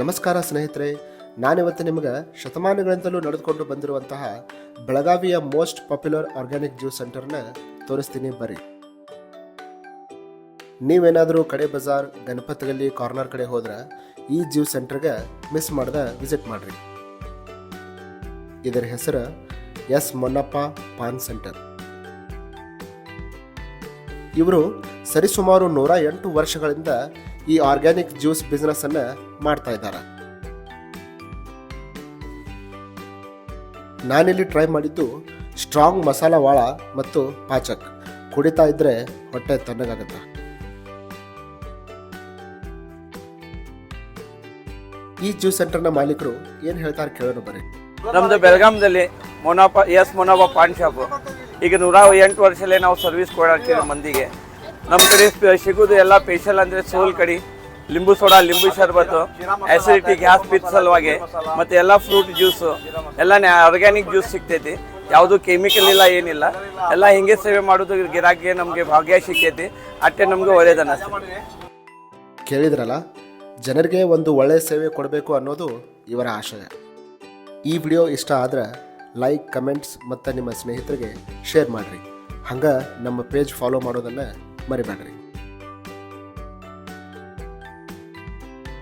ನಮಸ್ಕಾರ ಸ್ನೇಹಿತರೆ, ನಾನಿವತ್ತು ನಿಮಗೆ ಶತಮಾನಗಳಿಂದಲೂ ನಡೆದುಕೊಂಡು ಬಂದಿರುವಂತಹ ಬೆಳಗಾವಿಯ ಮೋಸ್ಟ್ ಪಾಪ್ಯುಲರ್ ಆರ್ಗ್ಯಾನಿಕ್ ಜ್ಯೂಸ್ ಸೆಂಟರ್ನ ತೋರಿಸ್ತೀನಿ, ಬರ್ರಿ. ನೀವೇನಾದರೂ ಕಡೆ ಬಜಾರ್, ಗಣಪತಿಗಲ್ಲಿ, ಕಾರ್ನರ್ ಕಡೆ ಹೋದ್ರೆ ಈ ಜ್ಯೂಸ್ ಸೆಂಟರ್ಗೆ ಮಿಸ್ ಮಾಡ್ದ ವಿಸಿಟ್ ಮಾಡಿರಿ. ಇದರ ಹೆಸರು ಎಸ್ ಮೊನ್ನಪ್ಪ ಪಾನ್ ಸೆಂಟರ್. ಇವರು ಸರಿಸುಮಾರು ನೂರ ಎಂಟು ವರ್ಷಗಳಿಂದ ಈ ಆರ್ಗ್ಯಾನಿಕ್ ಜ್ಯೂಸ್ ಬಿಸ್ನೆಸ್ ಅನ್ನ ಮಾಡ್ತಾ ಇದ್ದಾರೆ. ನಾನಿಲ್ಲಿ ಟ್ರೈ ಮಾಡಿದ್ದು ಸ್ಟ್ರಾಂಗ್ ಮಸಾಲ ವಾಳ ಮತ್ತು ಪಾಚಕ್. ಕುಡಿತಾ ಇದ್ರೆ ಹೊಟ್ಟೆ ತಣ್ಣಗಾಗುತ್ತೆ. ಈ ಜ್ಯೂಸ್ ಸೆಂಟರ್ನ ಮಾಲೀಕರು ಏನು ಹೇಳ್ತಾರೆ ಕೇಳೋಣ ಬರೀ ನಮ್ದು ಬೆಳಗಾಂದಲ್ಲಿ ಮೊನಾಪ, ಎಸ್ ಮೊನಾಪ ಪಾನ್ ಶಾಪು ಈಗ ನೂರ ಎಂಟು ವರ್ಷಲ್ಲೇ ನಾವು ಸರ್ವಿಸ್ ಕೊಡಾಡ್ತೀವಿ ಮಂದಿಗೆ. ನಮ್ಮ ಕಡೆ ಸಿಗೋದು ಎಲ್ಲ ಸ್ಪೆಷಲ್ ಅಂದರೆ ಸೋಲ್ ಕಡಿ, ಲಿಂಬು ಸೋಡಾ, ಲಿಂಬು ಶರ್ಬತ್ತು ಆಸಿಡಿಟಿ ಗ್ಯಾಸ್ ಪಿತ್ ಸಲುವಾಗಿ, ಮತ್ತು ಎಲ್ಲ ಫ್ರೂಟ್ ಜ್ಯೂಸು ಎಲ್ಲ ಆರ್ಗ್ಯಾನಿಕ್ ಜ್ಯೂಸ್ ಸಿಗ್ತೈತಿ. ಯಾವುದು ಕೆಮಿಕಲ್ ಇಲ್ಲ, ಏನಿಲ್ಲ. ಎಲ್ಲ ಹಿಂಗೆ ಸೇವೆ ಮಾಡೋದು ಗಿರಾಕಿಗೆ ನಮಗೆ ಭಾಗ್ಯ ಸಿಕ್ಕೈತಿ. ಅಟ್ಟೆ ನಮಗೆ ಒಳ್ಳೆಯದನ್ನ ಕೇಳಿದ್ರಲ್ಲ, ಜನರಿಗೆ ಒಂದು ಒಳ್ಳೆಯ ಸೇವೆ ಕೊಡಬೇಕು ಅನ್ನೋದು ಇವರ ಆಶಯ. ಈ ವಿಡಿಯೋ ಇಷ್ಟ ಆದ್ರೆ ಲೈಕ್ ಕಮೆಂಟ್ಸ್ ಮತ್ತು ನಿಮ್ಮ ಸ್ನೇಹಿತರಿಗೆ ಶೇರ್ ಮಾಡಿರಿ. ಹಂಗೆ ನಮ್ಮ ಪೇಜ್ ಫಾಲೋ ಮಾಡೋದನ್ನು ಮರಿಬೇಡ್ರಿ